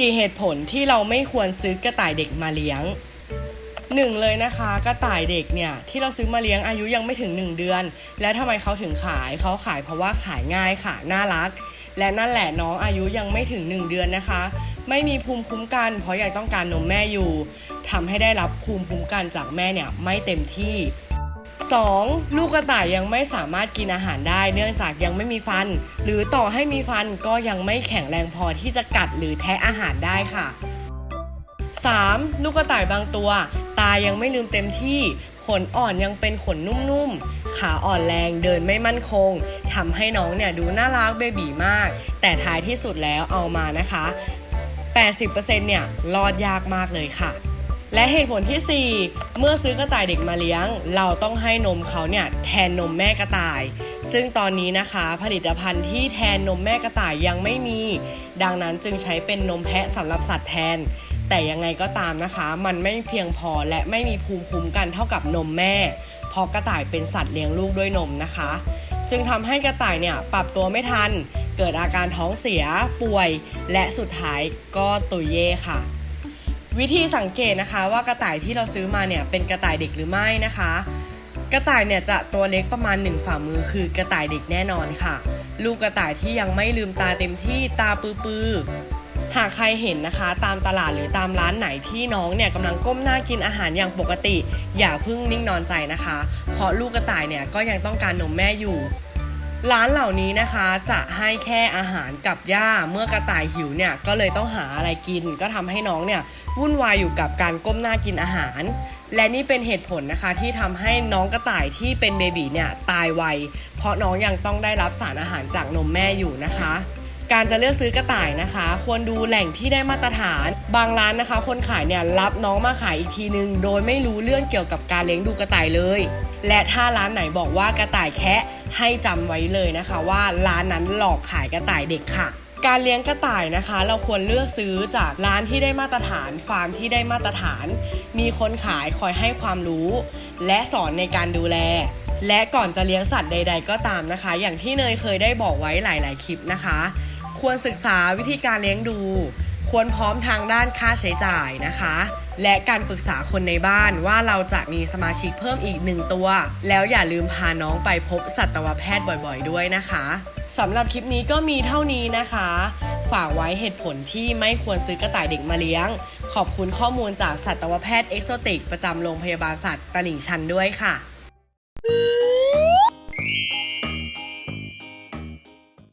สี่เหตุผลที่เราไม่ควรซื้อกระต่ายเด็กมาเลี้ยงหนึ่งเลยนะคะกระต่ายเด็กเนี่ยที่เราซื้อมาเลี้ยงอายุยังไม่ถึง 1 เดือน และทำไมเขาถึงขายเขาขายเพราะว่าขายง่ายค่ะน่ารัก และนั่นแหละน้องอายุยังไม่ถึง 1 เดือนนะคะ ไม่มีภูมิคุ้มกัน เพราะยังต้องการนมแม่อยู่ทำให้ได้รับภูมิคุ้มกันจากแม่เนี่ยไม่เต็มที่ 2. ลูกกระต่ายยังไม่สามารถกินอาหารได้ เนื่องจากยังไม่มีฟัน หรือต่อให้มีฟันก็ยังไม่แข็งแรงพอที่จะกัดหรือแทะอาหารได้ค่ะ 3. ลูกกระต่ายบางตัว ตายังไม่ลืมเต็มที่ ขนอ่อนยังเป็นขนนุ่มๆ ขาอ่อนแรงเดินไม่มั่นคงทำให้น้องเนี่ยดูน่ารักเบบีมาก แต่ท้ายที่สุดแล้วเอามานะคะ 80%เนี่ยรอดยากมากเลยค่ะ และเหตุผลที่ 4 เมื่อซื้อกระต่ายเด็กมาเลี้ยง เราต้องให้นมเขาเนี่ยแทนนมแม่กระต่าย ซึ่งตอนนี้นะคะ ผลิตภัณฑ์ที่แทนนมแม่กระต่ายยังไม่มี ดังนั้นจึงใช้เป็นนมแพะสำหรับสัตว์แทน แต่ยังไงก็ตามนะคะ มันไม่เพียงพอและไม่มีภูมิคุ้มกันเท่ากับนมแม่ เพราะกระต่ายเป็นสัตว์เลี้ยงลูกด้วยนมนะคะ จึงทำให้กระต่ายเนี่ยปรับตัวไม่ทัน เกิดอาการท้องเสียป่วย และสุดท้ายก็ตุยเย่ค่ะ วิธีสังเกตนะคะว่ากระต่ายที่เราซื้อมาเนี่ยเป็นกระต่ายเด็กหรือไม่นะคะ กระต่ายเนี่ยจะตัวเล็กประมาณ 1 ฝ่ามือคือกระต่ายเด็กแน่นอนค่ะ ลูกกระต่ายที่ยังไม่ลืมตาเต็มที่ตาปื้อหากใครเห็นนะคะ ตามตลาดหรือตามร้านไหนที่น้องเนี่ยกำลังก้มหน้ากินอาหารอย่างปกติ อย่าเพิ่งนิ่งนอนใจนะคะ เพราะลูกกระต่ายเนี่ยก็ยังต้องการนมแม่อยู่ ร้านเหล่านี้นะคะจะให้แค่อาหารกับหญ้าเมื่อกระต่ายหิวเนี่ยก็เลยต้องหาอะไรกิน ก็ทำให้น้องเนี่ยวุ่นวายอยู่กับการก้มหน้ากินอาหาร และนี่เป็นเหตุผลนะคะที่ทำให้น้องกระต่ายที่เป็นเบบีเนี่ยตายไวเพราะน้องยังต้องได้รับสารอาหารจากนมแม่อยู่นะคะ การจะเลือกซื้อกระต่ายนะคะ ควรดูแหล่งที่ได้มาตรฐาน บางร้านนะคะ คนขายเนี่ยรับน้องมาขายอีกทีนึง โดยไม่รู้เรื่องเกี่ยวกับการเลี้ยงดูกระต่ายเลย และถ้าร้านไหนบอกว่ากระต่ายแคะให้จำไว้เลยนะคะ ว่าร้านนั้นหลอกขายกระต่ายเด็กค่ะ การเลี้ยงกระต่ายนะคะ เราควรเลือกซื้อจากร้านที่ได้มาตรฐาน ฟาร์มที่ได้มาตรฐาน มีคนขายคอยให้ความรู้ และสอนในการดูแลและก่อนจะเลี้ยงสัตว์ใด ๆ ก็ตามนะคะ อย่างที่เนยเคยได้บอกไว้หลาย ๆ คลิปนะคะ ควรศึกษาวิธีการเลี้ยงดู ควรพร้อมทางด้านค่าใช้จ่ายนะคะ และการปรึกษาคนในบ้านว่าเราจะมีสมาชิกเพิ่มอีกหนึ่งตัว แล้วอย่าลืมพาน้องไปพบสัตวแพทย์บ่อยๆ ด้วยนะคะสำหรับคลิปนี้ก็มีเท่านี้นะคะ ฝากไว้เหตุผลที่ไม่ควรซื้อกระต่ายเด็กมาเลี้ยง ขอบคุณข้อมูลจากสัตวแพทย์เอ็กโซติกประจำโรงพยาบาลสัตว์ตลิ่งชันด้วยค่ะ